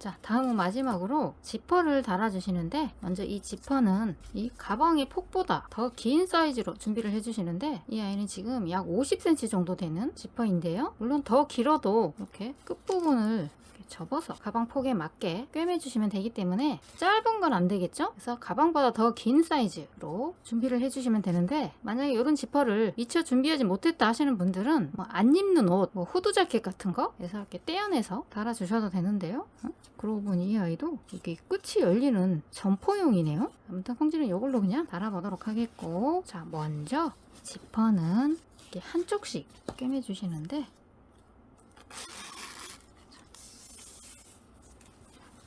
자, 다음은 마지막으로 지퍼를 달아주시는데 먼저 이 지퍼는 이 가방의 폭보다 더 긴 사이즈로 준비를 해주시는데 이 아이는 지금 약 50cm 정도 되는 지퍼인데요. 물론 더 길어도 이렇게 끝부분을 접어서 가방 폭에 맞게 꿰매주시면 되기 때문에 짧은 건 안 되겠죠? 그래서 가방보다 더 긴 사이즈로 준비를 해주시면 되는데 만약에 이런 지퍼를 미처 준비하지 못했다 하시는 분들은 뭐 안 입는 옷, 뭐 후드 자켓 같은 거 해서 이렇게 떼어내서 달아주셔도 되는데요. 어? 그러고 보니 이 아이도 이게 끝이 열리는 점포용이네요. 아무튼 콩지는 이걸로 그냥 달아보도록 하겠고 자 먼저 지퍼는 이렇게 한쪽씩 꿰매주시는데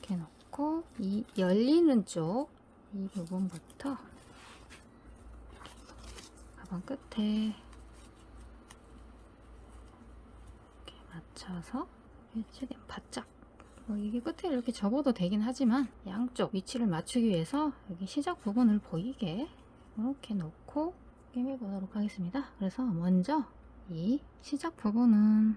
이렇게 놓고 이 열리는 쪽 이 부분부터 가방 끝에 이렇게 맞춰서 최대한 바짝 뭐 이게 끝에 이렇게 접어도 되긴 하지만 양쪽 위치를 맞추기 위해서 여기 시작 부분을 보이게 이렇게 놓고 꿰매 보도록 하겠습니다. 그래서 먼저 이 시작 부분은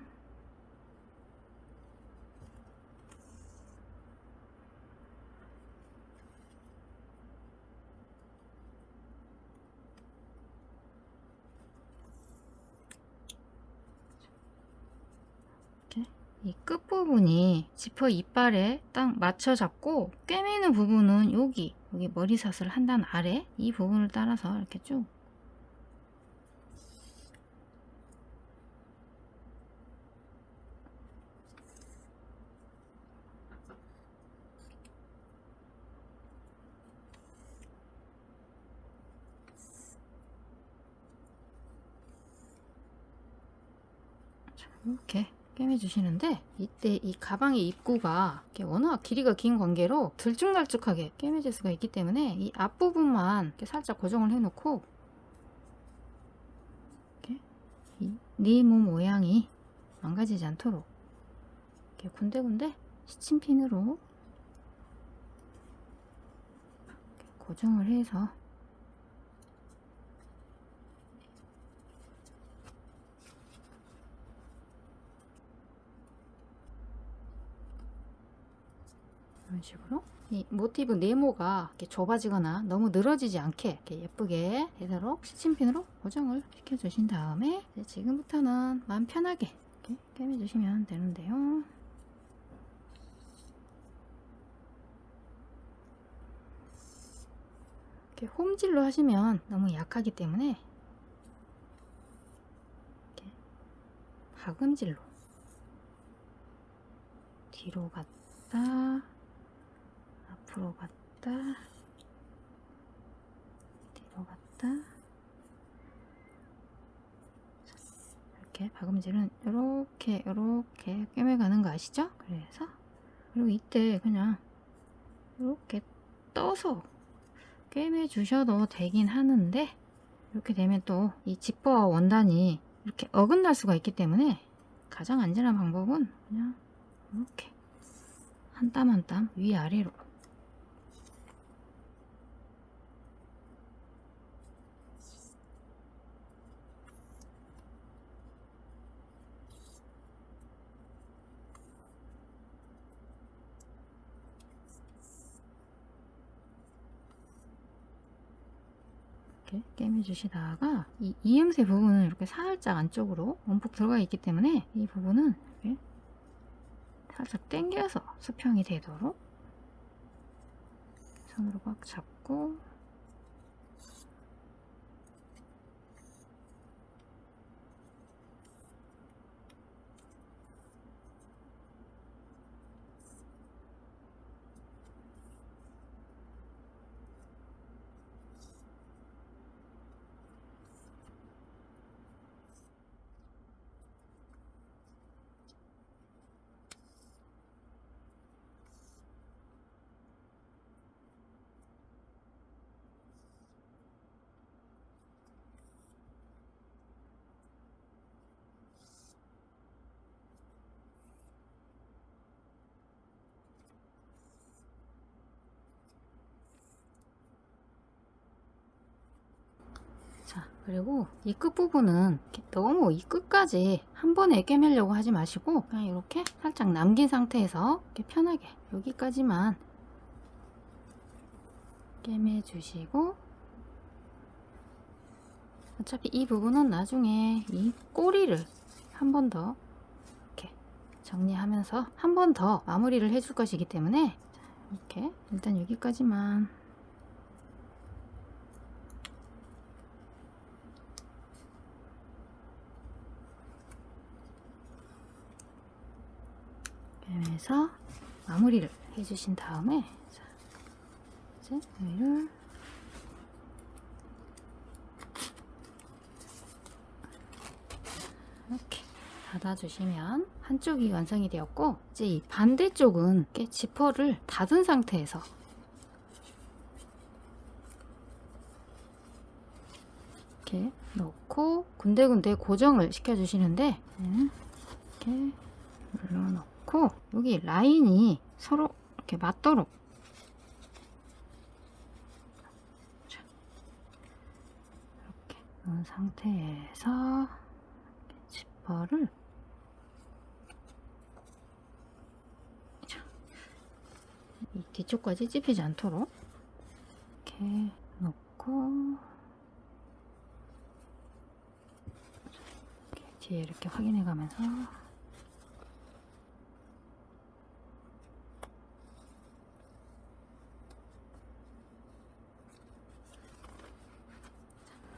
이 끝부분이 지퍼 이빨에 딱 맞춰 잡고 꿰매는 부분은 여기 여기 머리샷을 한단 아래 이 부분을 따라서 이렇게 쭉 이렇게 꿰매주시는데 이때 이 가방의 입구가 워낙 길이가 긴 관계로 들쭉날쭉하게 꿰매질 수가 있기 때문에 이 앞부분만 살짝 고정을 해놓고 네몸 모양이 망가지지 않도록 이렇게 군데군데 시침핀으로 고정을 해서 이런 식으로 이 모티브 네모가 이렇게 좁아지거나 너무 늘어지지 않게 이렇게 예쁘게 되도록 시침핀으로 고정을 시켜주신 다음에 지금부터는 마음 편하게 이렇게 꿰매주시면 되는데요. 이렇게 홈질로 하시면 너무 약하기 때문에 이렇게 박음질로 뒤로 갔다 앞으로 갔다 뒤로 갔다 이렇게 박음질은 이렇게 이렇게 꿰매가는 거 아시죠? 그래서 그리고 이때 그냥 이렇게 떠서 꿰매 주셔도 되긴 하는데 이렇게 되면 또 이 지퍼와 원단이 이렇게 어긋날 수가 있기 때문에 가장 안전한 방법은 그냥 이렇게 한 땀 한 땀 위아래로 이렇게 꿰매주시다가 이 이음새 부분은 이렇게 살짝 안쪽으로 원폭 들어가 있기 때문에 이 부분은 이렇게 살짝 당겨서 수평이 되도록 손으로 꽉 잡고 그리고 이 끝부분은 너무 이 끝까지 한 번에 꿰매려고 하지 마시고 그냥 이렇게 살짝 남긴 상태에서 이렇게 편하게 여기까지만 꿰매 주시고 어차피 이 부분은 나중에 이 꼬리를 한 번 더 이렇게 정리하면서 한 번 더 마무리를 해줄 것이기 때문에 자, 이렇게 일단 여기까지만 빼면서 마무리를 해주신 다음에 자, 이제 여기를 이렇게 닫아주시면 한쪽이 완성이 되었고 이제 이 반대쪽은 지퍼를 닫은 상태에서 이렇게 넣고 군데군데 고정을 시켜주시는데 네, 이렇게 눌러놓고 여기 라인이 서로 이렇게 맞도록. 자, 이렇게 놓은 상태에서 지퍼를 자, 이 뒤쪽까지 찝히지 않도록 이렇게 놓고 이렇게 뒤에 이렇게 확인해 가면서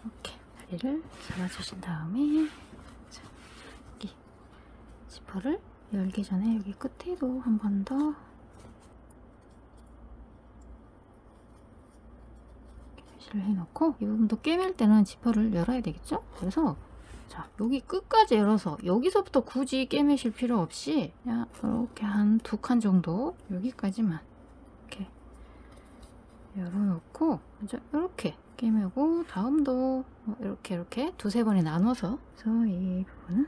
이렇게 다리를 잡아주신 다음에 자, 여기 지퍼를 열기 전에 여기 끝에도 한 번 더 표시를 해놓고 이 부분도 꿰맬 때는 지퍼를 열어야 되겠죠? 그래서 자 여기 끝까지 열어서 여기서부터 굳이 꿰매실 필요 없이 그냥 이렇게 한 두 칸 정도 여기까지만 이렇게 열어놓고 이제 이렇게 꿰매고 다음도 뭐 이렇게 이렇게 두세 번에 나눠서 그래서 이 부분은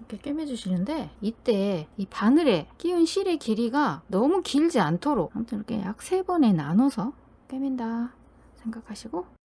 이렇게 꿰매주시는데 이때 이 바늘에 끼운 실의 길이가 너무 길지 않도록 아무튼 이렇게 약 세 번에 나눠서 꿰맨다 생각하시고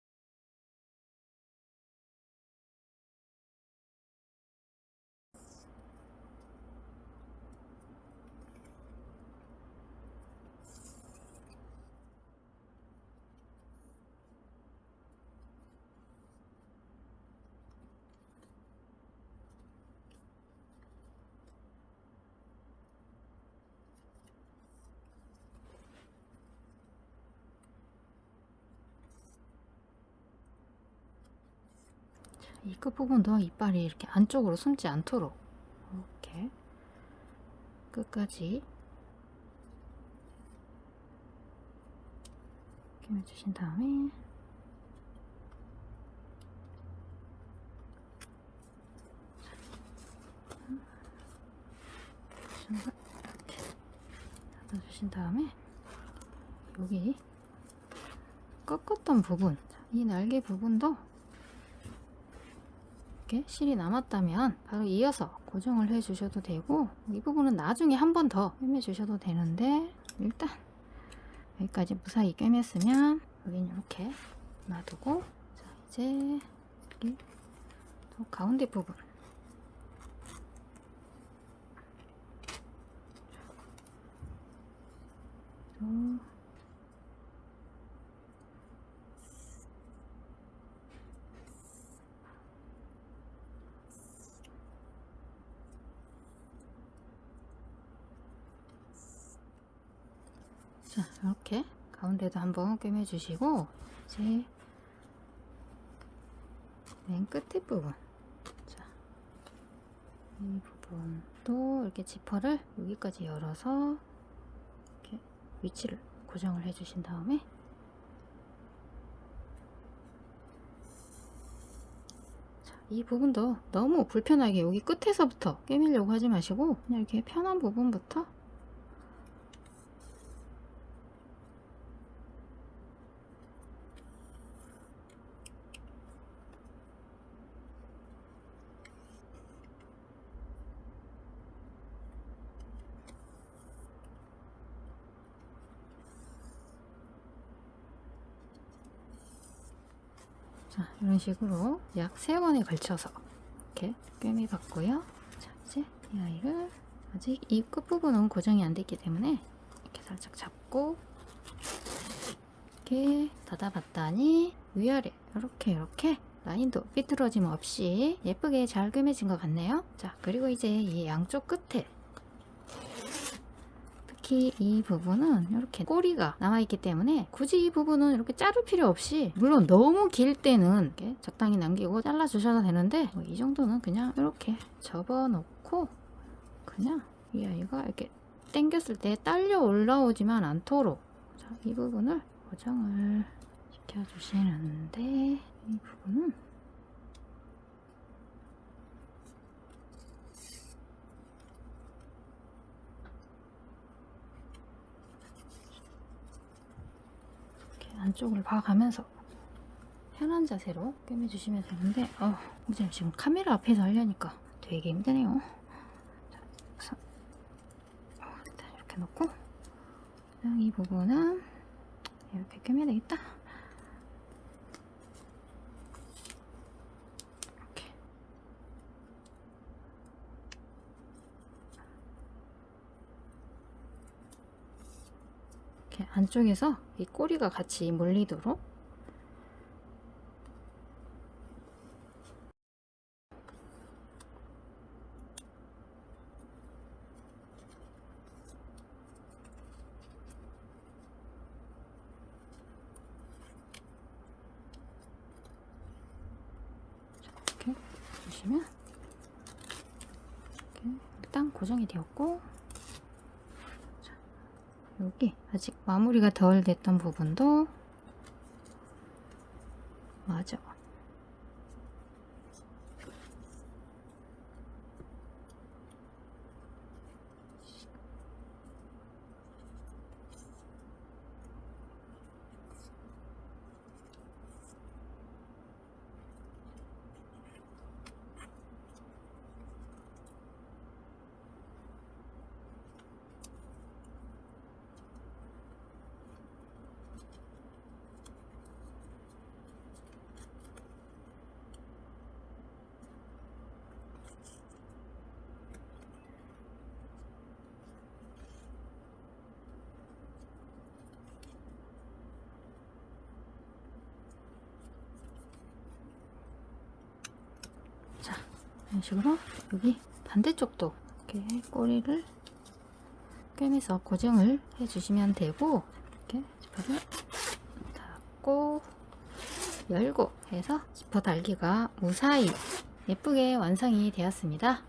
이 끝부분도 이빨이 이렇게 안쪽으로 숨지 않도록. 이렇게 끝까지. 끼워주신 다음에. 이렇게 닫아주신 다음에 여기 꺾었던 부분 이 날개 부분도 이렇게 실이 남았다면 바로 이어서 고정을 해 주셔도 되고 이 부분은 나중에 한 번 더 꿰매 주셔도 되는데 일단 여기까지 무사히 꿰맸으면 여기는 이렇게 놔두고 자 이제 여기 또 가운데 부분. 또 자, 이렇게 가운데도 한번 꿰매 주시고 이제 맨 끝에 부분. 자, 이 부분도 이렇게 지퍼를 여기까지 열어서 이렇게 위치를 고정을 해 주신 다음에 자, 이 부분도 너무 불편하게 여기 끝에서부터 꿰매려고 하지 마시고 그냥 이렇게 편한 부분부터 자, 이런 식으로 약세 번에 걸쳐서 이렇게 꿰매 봤고요. 자, 이제 이 아이를 아직 이 끝부분은 고정이 안 됐기 때문에 이렇게 살짝 잡고 이렇게 닫아봤더니 위아래 이렇게 이렇게 라인도 삐뚤어짐 없이 예쁘게 잘 꿰매진 것 같네요. 자, 그리고 이제 이 양쪽 끝에 특히 이 부분은 이렇게 꼬리가 남아있기 때문에 굳이 이 부분은 이렇게 자를 필요 없이 물론 너무 길 때는 이렇게 적당히 남기고 잘라주셔도 되는데 뭐 이 정도는 그냥 이렇게 접어놓고 그냥 이 아이가 이렇게 당겼을 때 딸려 올라오지만 않도록 자, 이 부분을 고정을 시켜주시는데 이 부분은 안쪽을 봐가면서 편한 자세로 꿰매주시면 되는데 어, 이제 지금 카메라 앞에서 하려니까 되게 힘드네요. 자, 어, 일단 이렇게 놓고 이 부분은 이렇게 꿰매야 되겠다. 이렇게 안쪽에서 이 꼬리가 같이 물리도록. 이렇게 이렇게 일단 고정이 되었고 자, 여기 아직 마무리가 덜 됐던 부분도 맞아. 자, 이런 식으로 여기 반대쪽도 이렇게 꼬리를 꿰매서 고정을 해주시면 되고 이렇게 지퍼를 닫고 열고 해서 지퍼 달기가 무사히 예쁘게 완성이 되었습니다.